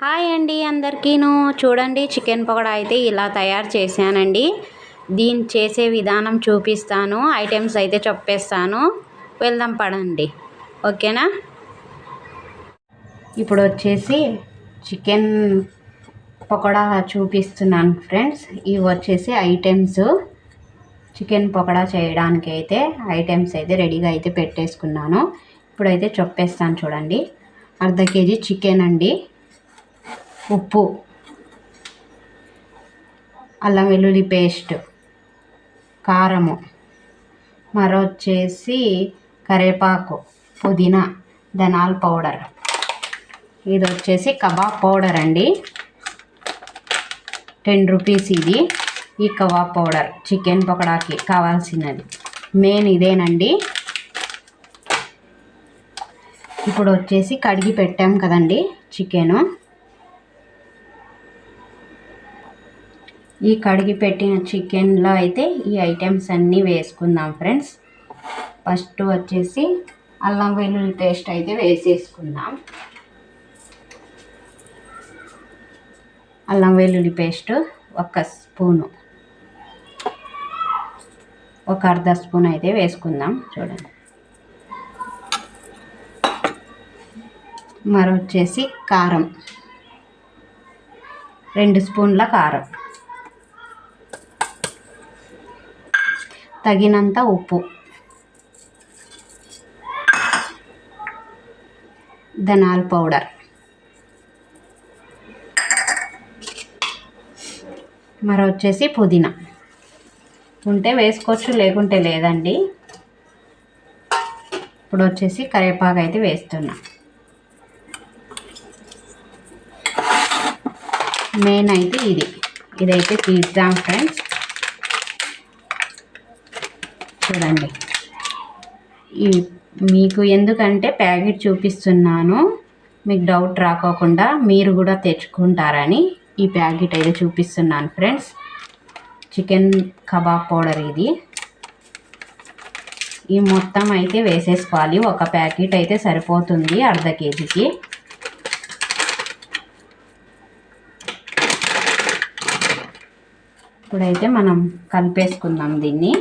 Hi అండి అందరికీను. చూడండి chicken pakoda అయితే ఇలా తయారు చేశానండి. దీన్ని చేసే విధానం చూపిస్తాను. ఐటమ్స్ అయితే చెప్పేస్తాను. వెళ్దాం పడండి ఓకేనా? ఇప్పుడు వచ్చేసి చికెన్ పకోడా చూపిస్తున్నాను ఫ్రెండ్స్. ఇవి వచ్చేసి ఐటమ్స్. చికెన్ పకోడా చేయడానికి అయితే ఐటమ్స్ అయితే రెడీగా అయితే పెట్టేసుకున్నాను. ఇప్పుడైతే చొప్పేస్తాను చూడండి. అర్ధ కేజీ చికెన్ అండి. ఉప్పు అల్లం వెల్లుల్లి పేస్ట్ కారము మరో వచ్చేసి కరివేపాకు పుదీనా ధనాల్ పౌడర్. ఇది వచ్చేసి కబాబ్ పౌడర్ అండి. టెన్ రూపీస్ ఇది. ఈ కబాబ్ పౌడర్ చికెన్ పకోడాకి కావాల్సినది. మెయిన్ ఇదేనండి. ఇప్పుడు వచ్చేసి కడిగి పెట్టాం కదండి చికెను. ఈ కడిగి పెట్టిన చికెన్లో అయితే ఈ ఐటమ్స్ అన్నీ వేసుకుందాం ఫ్రెండ్స్ ఫస్ట్ వచ్చేసి అల్లం వెల్లుల్లి పేస్ట్ అయితే వేసేసుకుందాం. అల్లం వెల్లుల్లి పేస్ట్ ఒక స్పూను. ఒక అర్ధ స్పూన్ అయితే వేసుకుందాం చూడండి. మరొచ్చేసి కారం. రెండు స్పూన్ల కారం. తగినంత ఉప్పు. ధనాల్ పౌడర్. మరి వచ్చేసి పుదీనా. ఉంటే వేసుకోవచ్చు లేకుంటే లేదండి. ఇప్పుడు వచ్చేసి కరివేపాకు అయితే వేస్తున్నా. మెయిన్ అయితే ఇది. ఇదైతే తీద్దాం ఫ్రెండ్స్. చూడండి. ఈ మీకు ఎందుకంటే ప్యాకెట్ చూపిస్తున్నాను. మీకు డౌట్ రాకోకుండా మీరు కూడా తెచ్చుకుంటారని ఈ ప్యాకెట్ అయితే చూపిస్తున్నాను ఫ్రెండ్స్. చికెన్ కబాబ్ పౌడర్ ఇది. ఈ మొత్తం అయితే వేసేసుకోవాలి. ఒక ప్యాకెట్ అయితే సరిపోతుంది అర్ధ కేజీకి. ఇప్పుడైతే మనం కలిపేసుకుందాం దీన్ని.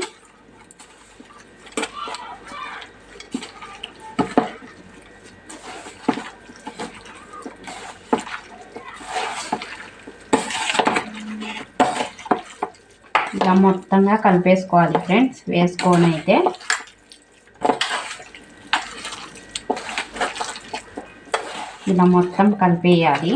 ఇలా మొత్తంగా కలిపేసుకోవాలి ఫ్రెండ్స్. వేసుకొని అయితే ఇలా మొత్తం కలిపేయాలి.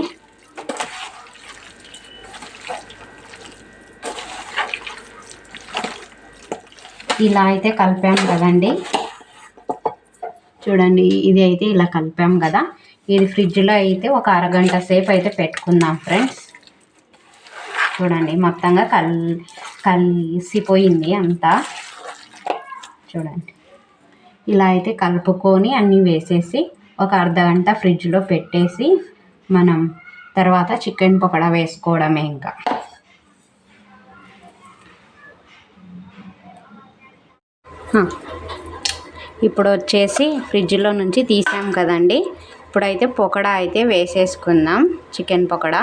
ఇలా అయితే కలిపాం కదండి. చూడండి ఇది అయితే ఇలా కలిపాం కదా. ఇది ఫ్రిడ్జ్లో అయితే ఒక అరగంట సేపు అయితే పెట్టుకుందాం ఫ్రెండ్స్. చూడండి మొత్తంగా కల్ కలిసిపోయింది అంతా. చూడండి. ఇలా అయితే కలుపుకొని అన్నీ వేసేసి ఒక అర్ధ గంట ఫ్రిడ్జ్లో పెట్టేసి మనం తర్వాత చికెన్ పకోడా వేసుకోవడమే ఇంకా. ఇప్పుడు వచ్చేసి ఫ్రిడ్జ్లో నుంచి తీసాం కదండి. ఇప్పుడైతే పొకడా అయితే వేసేసుకుందాం చికెన్ పకోడా.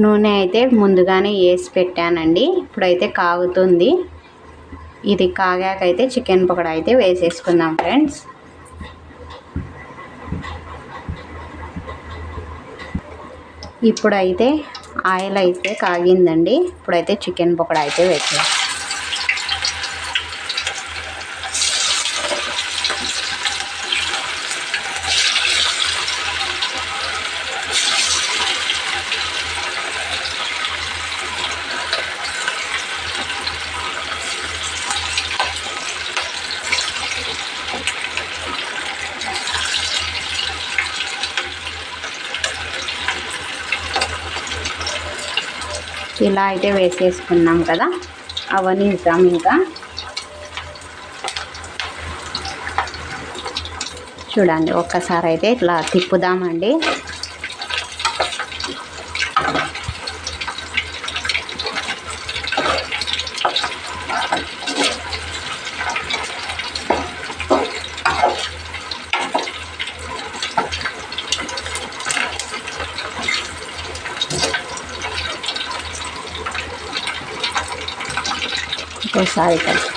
నూనె అయితే ముందుగానే వేసి పెట్టానండి. ఇప్పుడైతే కాగుతుంది. ఇది కాగాకైతే చికెన్ పకోడా అయితే వేసేసుకుందాం ఫ్రెండ్స్. ఇప్పుడైతే ఆయిల్ అయితే కాగిందండి. ఇప్పుడైతే చికెన్ పకోడా అయితే వేసేస్తాం ఇలా అయితే వేసేసుకున్నాం కదా. అవన్నీ ఇద్దాం ఇంకా. చూడండి ఒక్కసారి అయితే ఇట్లా తిప్పుదామండి. ఇంకోసారి కలిపి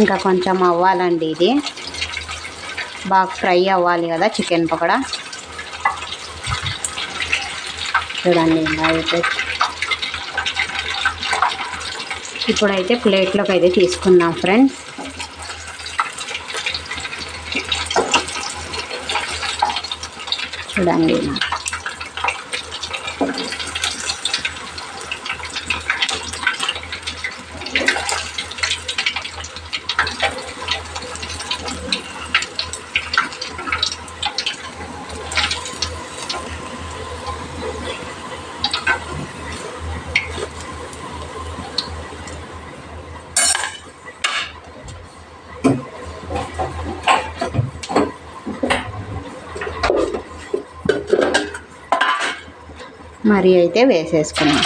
ఇంకా కొంచెం అవ్వాలండి ఇది. బాగా ఫ్రై అవ్వాలి కదా చికెన్ పకోడా. చూడండి అయితే. ఇప్పుడైతే ప్లేట్లోకి అయితే తీసుకున్నాం ఫ్రెండ్స్. చూడండి నాకు మరి అయితే వేసేసుకున్నాం.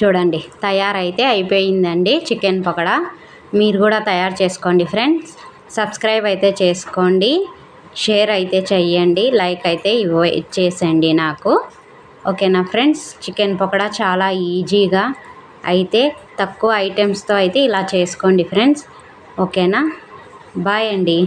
చూడండి తయారైతే అయిపోయిందండి చికెన్ పకోడా. మీరు కూడా తయారు చేసుకోండి ఫ్రెండ్స్. సబ్స్క్రైబ్ అయితే చేసుకోండి. షేర్ అయితే చెయ్యండి లైక్ అయితే ఇవ్వ ఇచ్చేసండి నాకు. ఓకేనా ఫ్రెండ్స్? చికెన్ పకోడా చాలా ఈజీగా అయితే తక్కువ ఐటమ్స్తో అయితే ఇలా చేసుకోండి ఫ్రెండ్స్. ఓకేనా? బాయ్ అండి.